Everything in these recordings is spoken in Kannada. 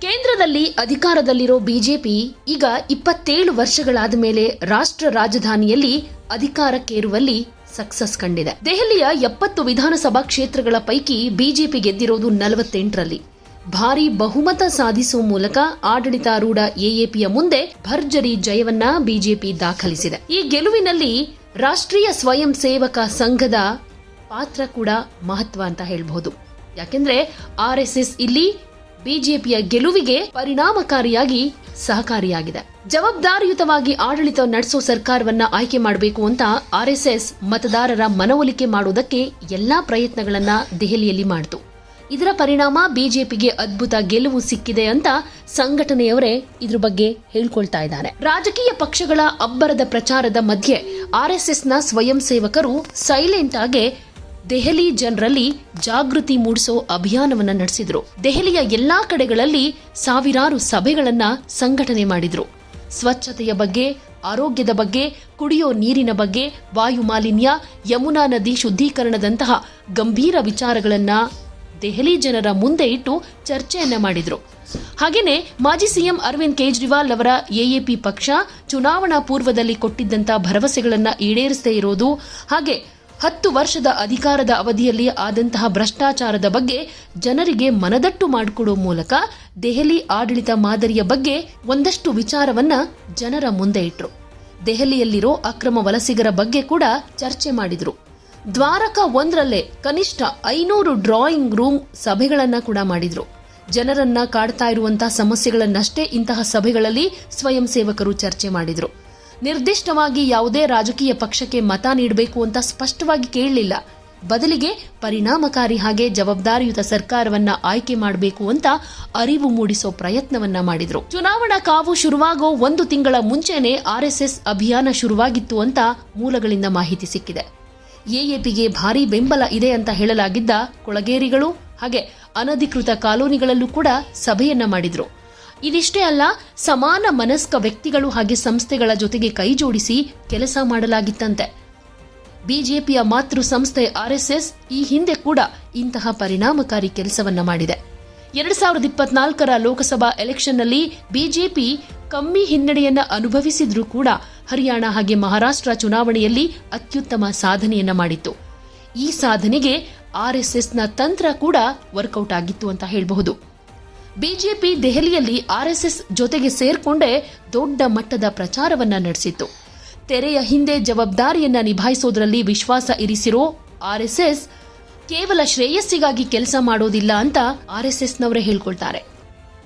ಕೇಂದ್ರದಲ್ಲಿ ಅಧಿಕಾರದಲ್ಲಿರೋ ಬಿಜೆಪಿ ಈಗ ಇಪ್ಪತ್ತೇಳು ವರ್ಷಗಳಾದ ಮೇಲೆ ರಾಷ್ಟ್ರ ರಾಜಧಾನಿಯಲ್ಲಿ ಅಧಿಕಾರಕ್ಕೇರುವಲ್ಲಿ ಸಕ್ಸಸ್ ಕಂಡಿದೆ. ದೆಹಲಿಯ ಎಪ್ಪತ್ತು ವಿಧಾನಸಭಾ ಕ್ಷೇತ್ರಗಳ ಪೈಕಿ ಬಿಜೆಪಿ ಗೆದ್ದಿರೋದು ನಲವತ್ತೆಂಟರಲ್ಲಿ. ಭಾರಿ ಬಹುಮತ ಸಾಧಿಸುವ ಮೂಲಕ ಆಡಳಿತಾರೂಢ ಎಎಪಿಯ ಮುಂದೆ ಭರ್ಜರಿ ಜಯವನ್ನ ಬಿಜೆಪಿ ದಾಖಲಿಸಿದೆ. ಈ ಗೆಲುವಿನಲ್ಲಿ ರಾಷ್ಟ್ರೀಯ ಸ್ವಯಂ ಸೇವಕ ಸಂಘದ ಪಾತ್ರ ಕೂಡ ಮಹತ್ವ ಅಂತ ಹೇಳ್ಬಹುದು. ಯಾಕೆಂದ್ರೆ ಆರ್ಎಸ್ಎಸ್ ಇಲ್ಲಿ ಬಿಜೆಪಿಯ ಗೆಲುವಿಗೆ ಪರಿಣಾಮಕಾರಿಯಾಗಿ ಸಹಕಾರಿಯಾಗಿದೆ. ಜವಾಬ್ದಾರಿಯುತವಾಗಿ ಆಡಳಿತ ನಡೆಸೋ ಸರ್ಕಾರವನ್ನ ಆಯ್ಕೆ ಮಾಡಬೇಕು ಅಂತ ಆರ್ಎಸ್ಎಸ್ ಮತದಾರರ ಮನವೊಲಿಕೆ ಮಾಡುವುದಕ್ಕೆ ಎಲ್ಲಾ ಪ್ರಯತ್ನಗಳನ್ನ ದೆಹಲಿಯಲ್ಲಿ ಮಾಡಿತು. ಇದರ ಪರಿಣಾಮ ಬಿಜೆಪಿಗೆ ಅದ್ಭುತ ಗೆಲುವು ಸಿಕ್ಕಿದೆ ಅಂತ ಸಂಘಟನೆಯವರೇ ಇದ್ರ ಬಗ್ಗೆ ಹೇಳ್ಕೊಳ್ತಾ ಇದ್ದಾರೆ. ರಾಜಕೀಯ ಪಕ್ಷಗಳ ಅಬ್ಬರದ ಪ್ರಚಾರದ ಮಧ್ಯೆ ಆರ್ಎಸ್ಎಸ್ನ ಸ್ವಯಂ ಸೇವಕರು ಸೈಲೆಂಟ್ ಆಗಿ ದೆಹಲಿ ಜನರಲ್ಲಿ ಜಾಗೃತಿ ಮೂಡಿಸೋ ಅಭಿಯಾನವನ್ನ ನಡೆಸಿದ್ರು. ದೆಹಲಿಯ ಎಲ್ಲಾ ಕಡೆಗಳಲ್ಲಿ ಸಾವಿರಾರು ಸಭೆಗಳನ್ನ ಸಂಘಟನೆ ಮಾಡಿದ್ರು. ಸ್ವಚ್ಛತೆಯ ಬಗ್ಗೆ, ಆರೋಗ್ಯದ ಬಗ್ಗೆ, ಕುಡಿಯೋ ನೀರಿನ ಬಗ್ಗೆ, ವಾಯು ಮಾಲಿನ್ಯ, ಯಮುನಾ ನದಿ ಶುದ್ಧೀಕರಣದಂತಹ ಗಂಭೀರ ವಿಚಾರಗಳನ್ನ ದೆಹಲಿ ಜನರ ಮುಂದೆ ಇಟ್ಟು ಚರ್ಚೆಯನ್ನ ಮಾಡಿದ್ರು. ಹಾಗೇನೆ ಮಾಜಿ ಸಿಎಂ ಅರವಿಂದ್ ಕೇಜ್ರಿವಾಲ್ ಅವರ ಎಎಪಿ ಪಕ್ಷ ಚುನಾವಣಾ ಪೂರ್ವದಲ್ಲಿ ಕೊಟ್ಟಿದ್ದಂತ ಭರವಸೆಗಳನ್ನ ಈಡೇರಿಸದೇ ಇರೋದು, ಹಾಗೆ ಹತ್ತು ವರ್ಷದ ಅಧಿಕಾರದ ಅವಧಿಯಲ್ಲಿ ಆದಂತಹ ಭ್ರಷ್ಟಾಚಾರದ ಬಗ್ಗೆ ಜನರಿಗೆ ಮನದಟ್ಟು ಮಾಡಿಕೊಡುವ ಮೂಲಕ ದೆಹಲಿ ಆಡಳಿತ ಮಾದರಿಯ ಬಗ್ಗೆ ಒಂದಷ್ಟು ವಿಚಾರವನ್ನ ಜನರ ಮುಂದೆ ಇಟ್ರು. ದೆಹಲಿಯಲ್ಲಿರೋ ಅಕ್ರಮ ವಲಸಿಗರ ಬಗ್ಗೆ ಕೂಡ ಚರ್ಚೆ ಮಾಡಿದ್ರು. ದ್ವಾರಕ ಒಂದರಲ್ಲೇ ಕನಿಷ್ಠ ಐನೂರು ಡ್ರಾಯಿಂಗ್ ರೂಮ್ ಸಭೆಗಳನ್ನ ಕೂಡ ಮಾಡಿದ್ರು. ಜನರನ್ನ ಕಾಡ್ತಾ ಇರುವಂತಹ ಸಮಸ್ಯೆಗಳನ್ನಷ್ಟೇ ಇಂತಹ ಸಭೆಗಳಲ್ಲಿ ಸ್ವಯಂ ಸೇವಕರು ಚರ್ಚೆ ಮಾಡಿದ್ರು. ನಿರ್ದಿಷ್ಟವಾಗಿ ಯಾವುದೇ ರಾಜಕೀಯ ಪಕ್ಷಕ್ಕೆ ಮತ ನೀಡಬೇಕು ಅಂತ ಸ್ಪಷ್ಟವಾಗಿ ಕೇಳಲಿಲ್ಲ. ಬದಲಿಗೆ ಪರಿಣಾಮಕಾರಿ ಹಾಗೆ ಜವಾಬ್ದಾರಿಯುತ ಸರ್ಕಾರವನ್ನ ಆಯ್ಕೆ ಮಾಡಬೇಕು ಅಂತ ಅರಿವು ಮೂಡಿಸೋ ಪ್ರಯತ್ನವನ್ನ ಮಾಡಿದ್ರು. ಚುನಾವಣಾ ಕಾವು ಶುರುವಾಗೋ ಒಂದು ತಿಂಗಳ ಮುಂಚೆನೆ ಆರ್ಎಸ್ಎಸ್ ಅಭಿಯಾನ ಶುರುವಾಗಿತ್ತು ಅಂತ ಮೂಲಗಳಿಂದ ಮಾಹಿತಿ ಸಿಕ್ಕಿದೆ. ಎಎಪಿಗೆ ಭಾರಿ ಬೆಂಬಲ ಇದೆ ಅಂತ ಹೇಳಲಾಗಿದ್ದ ಕೊಳಗೇರಿಗಳು ಹಾಗೆ ಅನಧಿಕೃತ ಕಾಲೋನಿಗಳಲ್ಲೂ ಕೂಡ ಸಭೆಯನ್ನ ಮಾಡಿದ್ರು. ಇದಿಷ್ಟೇ ಅಲ್ಲ, ಸಮಾನ ಮನಸ್ಕ ವ್ಯಕ್ತಿಗಳು ಹಾಗೆ ಸಂಸ್ಥೆಗಳ ಜೊತೆಗೆ ಕೈಜೋಡಿಸಿ ಕೆಲಸ ಮಾಡಲಾಗಿತ್ತಂತೆ. ಬಿಜೆಪಿಯ ಮಾತೃ ಸಂಸ್ಥೆ ಆರ್ಎಸ್ಎಸ್ ಈ ಹಿಂದೆ ಕೂಡ ಇಂತಹ ಪರಿಣಾಮಕಾರಿ ಕೆಲಸವನ್ನ ಮಾಡಿದೆ. ಎರಡ್ ಸಾವಿರದ ಇಪ್ಪತ್ನಾಲ್ಕರ ಲೋಕಸಭಾ ಎಲೆಕ್ಷನ್ನಲ್ಲಿ ಬಿಜೆಪಿ ಕಮ್ಮಿ ಹಿನ್ನಡೆಯನ್ನ ಅನುಭವಿಸಿದ್ರೂ ಕೂಡ ಹರಿಯಾಣ ಹಾಗೆ ಮಹಾರಾಷ್ಟ್ರ ಚುನಾವಣೆಯಲ್ಲಿ ಅತ್ಯುತ್ತಮ ಸಾಧನೆಯನ್ನ ಮಾಡಿತ್ತು. ಈ ಸಾಧನೆಗೆ ಆರ್ಎಸ್ಎಸ್ನ ತಂತ್ರ ಕೂಡ ವರ್ಕೌಟ್ ಆಗಿತ್ತು ಅಂತ ಹೇಳಬಹುದು. ಬಿಜೆಪಿ ದೆಹಲಿಯಲ್ಲಿ ಆರ್ಎಸ್ಎಸ್ ಜೊತೆಗೆ ಸೇರ್ಕೊಂಡೇ ದೊಡ್ಡ ಮಟ್ಟದ ಪ್ರಚಾರವನ್ನ ನಡೆಸಿತ್ತು. ತೆರೆಯ ಹಿಂದೆ ಜವಾಬ್ದಾರಿಯನ್ನ ನಿಭಾಯಿಸೋದ್ರಲ್ಲಿ ವಿಶ್ವಾಸ ಇರಿಸಿರೋ ಆರ್ಎಸ್ಎಸ್ ಕೇವಲ ಶ್ರೇಯಸ್ಸಿಗಾಗಿ ಕೆಲಸ ಮಾಡೋದಿಲ್ಲ ಅಂತ ಆರ್ಎಸ್ಎಸ್ನವರೇ ಹೇಳ್ಕೊಳ್ತಾರೆ.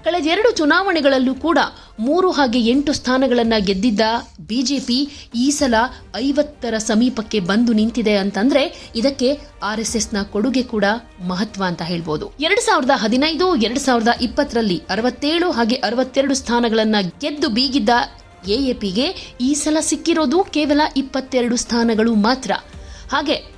ಕಳೆದ ಎರಡು ಚುನಾವಣೆಗಳಲ್ಲೂ ಕೂಡ ಮೂರು ಹಾಗೆ ಎಂಟು ಸ್ಥಾನಗಳನ್ನು ಗೆದ್ದಿದ್ದ ಬಿಜೆಪಿ ಈ ಸಲ ಐವತ್ತರ ಸಮೀಪಕ್ಕೆ ಬಂದು ನಿಂತಿದೆ ಅಂತಂದ್ರೆ ಇದಕ್ಕೆ ಆರ್ಎಸ್ಎಸ್ನ ಕೊಡುಗೆ ಕೂಡ ಮಹತ್ವ ಅಂತ ಹೇಳ್ಬೋದು. ಎರಡ್ ಸಾವಿರದ ಹದಿನೈದು, ಎರಡ್ ಸಾವಿರದ ಇಪ್ಪತ್ತರಲ್ಲಿ ಅರವತ್ತೇಳು ಹಾಗೆ ಅರವತ್ತೆರಡು ಸ್ಥಾನಗಳನ್ನು ಗೆದ್ದು ಬೀಗಿದ್ದ ಎಎಪಿಗೆ ಈ ಸಲ ಸಿಕ್ಕಿರೋದು ಕೇವಲ ಇಪ್ಪತ್ತೆರಡು ಸ್ಥಾನಗಳು ಮಾತ್ರ. ಹಾಗೆ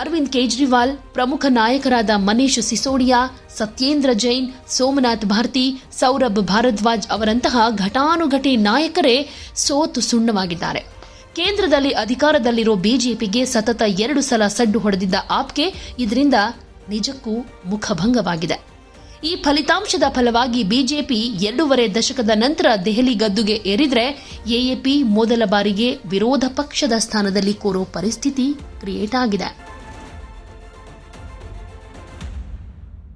ಅರವಿಂದ್ ಕೇಜ್ರಿವಾಲ್, ಪ್ರಮುಖ ನಾಯಕರಾದ ಮನೀಶ್ ಸಿಸೋಡಿಯಾ, ಸತ್ಯೇಂದ್ರ ಜೈನ್, ಸೋಮನಾಥ್ ಭಾರತಿ, ಸೌರಭ್ ಭಾರದ್ವಾಜ್ ಅವರಂತಹ ಘಟಾನುಘಟಿ ನಾಯಕರೇ ಸೋತು ಸುಣ್ಣವಾಗಿದ್ದಾರೆ. ಕೇಂದ್ರದಲ್ಲಿ ಅಧಿಕಾರದಲ್ಲಿರೋ ಬಿಜೆಪಿಗೆ ಸತತ ಎರಡು ಸಲ ಸಡ್ಡು ಹೊಡೆದಿದ್ದ ಆಪ್ಗೆ ಇದರಿಂದ ನಿಜಕ್ಕೂ ಮುಖಭಂಗವಾಗಿದೆ. ಈ ಫಲಿತಾಂಶದ ಫಲವಾಗಿ ಬಿಜೆಪಿ ಎರಡೂವರೆ ದಶಕದ ನಂತರ ದೆಹಲಿ ಗದ್ದುಗೆ ಏರಿದ್ರೆ ಎಎಪಿ ಮೊದಲ ಬಾರಿಗೆ ವಿರೋಧ ಪಕ್ಷದ ಸ್ಥಾನದಲ್ಲಿ ಕೋರೋ ಪರಿಸ್ಥಿತಿ ಕ್ರಿಯೇಟ್ ಆಗಿದೆ.